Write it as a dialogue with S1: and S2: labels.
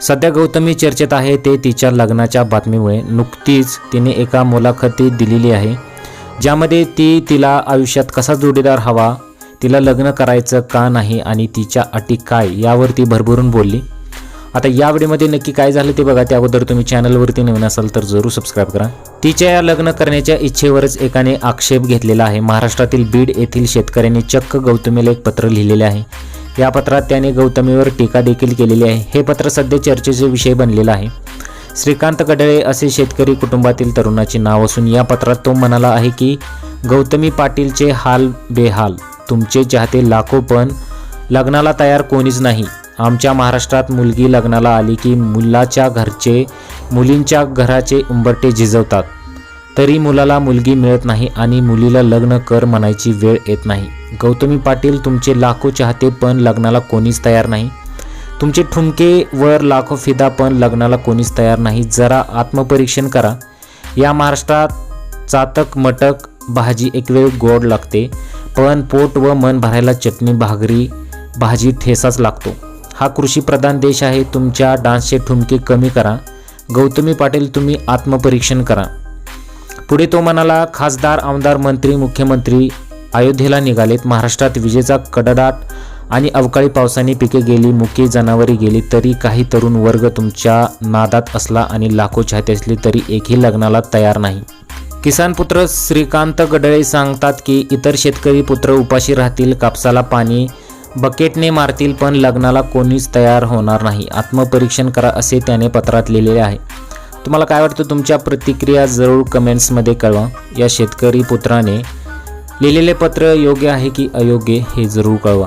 S1: सध्या गौतमी चर्चेत आहे ते तिच्या लग्नाच्या बातमीमुळे नुकतीच तिने एका मुलाखतीत दिलेली आहे ज्यामध्ये ती तिला आयुष्यात कसा जोडीदार हवा तिला लग्न करायचं का नाही आणि तिच्या अटी काय यावर ती भरभरून बोलली. आता या व्हिडिओमध्ये नक्की काय झालं ते बघा. त्या अगोदर तुम्ही चॅनलवरती नवीन असाल तर जरूर सबस्क्राईब करा. तिच्या या लग्न करण्याच्या इच्छेवरच एकाने आक्षेप घेतलेला आहे. महाराष्ट्रातील बीड येथील शेतकऱ्यांनी चक्क गौतमीला एक पत्र लिहिलेले आहे. या पत्रात त्याने गौतमीवर टीका देखील केलेली आहे. हे पत्र सध्या चर्चेचे विषय बनलेलं आहे. श्रीकांत कडळे असे शेतकरी कुटुंबातील तरुणाचे नाव असून या पत्रात तो म्हणाला आहे की गौतमी पाटीलचे हाल बेहाल. तुमचे चाहते लाखो पण लग्नाला तयार कोणीच नाही. आमच्या महाराष्ट्रात मुलगी लग्नाला आली की मुलाच्या घरचे मुलींच्या घराचे उंबरटे झिजवतात. तरी मुलाला मुलगी मिळत नाही आणि मुलीला लग्न कर म्हणायची वेळ येत नाही. गौतमी पाटील तुमचे लाखो चाहते पण लग्नाला कोणीच तयार नाही. तुमचे ठुमके वर लाखो फिदा पण लग्नाला कोणीच तयार नाही. जरा आत्मपरीक्षण करा. या महाराष्ट्रात चातक मटक भाजी एक वेळ गोड लागते पण पोट व मन भरायला चटणी भागरी भाजी ठेसाच लागतो. हा कृषीप्रधान देश आहे. तुमच्या डान्सचे ठुमके कमी करा. गौतमी पाटील तुम्ही आत्मपरीक्षण करा. पुढे तो म्हणाला खासदार आमदार मंत्री मुख्यमंत्री अयोध्येला निघालेत. महाराष्ट्रात विजेचा कडडाट आणि अवकाळी पावसाने पिके गेली मुके जनावरे गेली तरी काही तरुण वर्ग तुमच्या नादात असला आणि लाखो चाहते असले तरी एकही लग्नाला तयार नाही. किसान पुत्र श्रीकांत गडळे सांगतात की इतर शेतकरी पुत्र उपाशी राहतील कापसाला पाणी बकेटने मारतील पण लग्नाला कोणीच तयार होणार नाही. आत्मपरीक्षण करा असे त्याने पत्रात लिहिलेले आहे. तुम्हाला काय वाटतं? तुमच्या प्रतिक्रिया जरूर कमेंट्समध्ये कळवा. या शेतकरी पुत्राने लिहिलेले पत्र योग्य आहे की अयोग्य हे जरूर कळवा.